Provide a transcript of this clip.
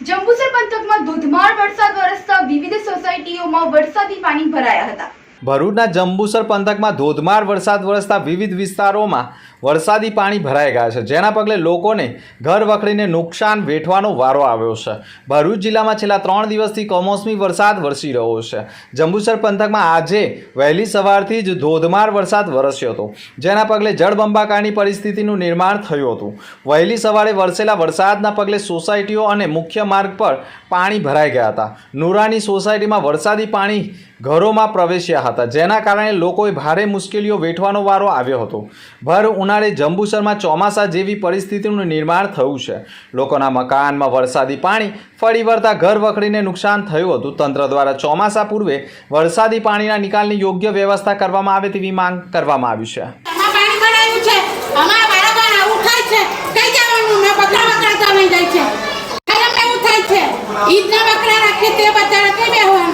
જંબુસર પંથકમાં ધોધમાર વરસાદ વરસતા વિવિધ સોસાયટીઓમાં વરસાદી પાણી ભરાયા હતા. ભરૂચના જંબુસર પંથકમાં ધોધમાર વરસાદ વરસતા વિવિધ વિસ્તારોમાં વરસાદી પાણી ભરાઈ ગયા છે. જેના પગલે લોકોને ઘર વખરીને નુકસાન વેઠવાનો વારો આવ્યો છે. ભરૂચ જિલ્લામાં છેલ્લા ત્રણ દિવસથી કમોસમી વરસાદ વરસી રહ્યો છે. જંબુસર પંથકમાં આજે વહેલી સવારથી જ ધોધમાર વરસાદ વરસ્યો હતો, જેના પગલે જળબંબાકારની પરિસ્થિતિનું નિર્માણ થયું હતું. વહેલી સવારે વરસેલા વરસાદના પગલે સોસાયટીઓ અને મુખ્ય માર્ગ પર પાણી ભરાઈ ગયા હતા. નુરાની સોસાયટીમાં વરસાદી પાણી ઘરોમાં પ્રવેશ્યા હતા. જેના કારણે લોકોએ ભારે મુશ્કેલીઓ વેઠવાનો વારો આવ્યો હતો. ભર ઉનાળે જંબુસરમાં ચોમાસા જેવી પરિસ્થિતિનું નિર્માણ થયું છે. લોકોના મકાનમાં વરસાદી પાણી, ફરી વળતા ઘર વખરીને નુકસાન થયું હતું. તંત્ર દ્વારા ચોમાસા પૂર્વે વરસાદી પાણીના નિકાલની યોગ્ય વ્યવસ્થા કરવામાં આવે તેવી માંગ કરવામાં આવી છે. ઈદના બકરા રાખે તે બચારા કઈ બેહવાનું?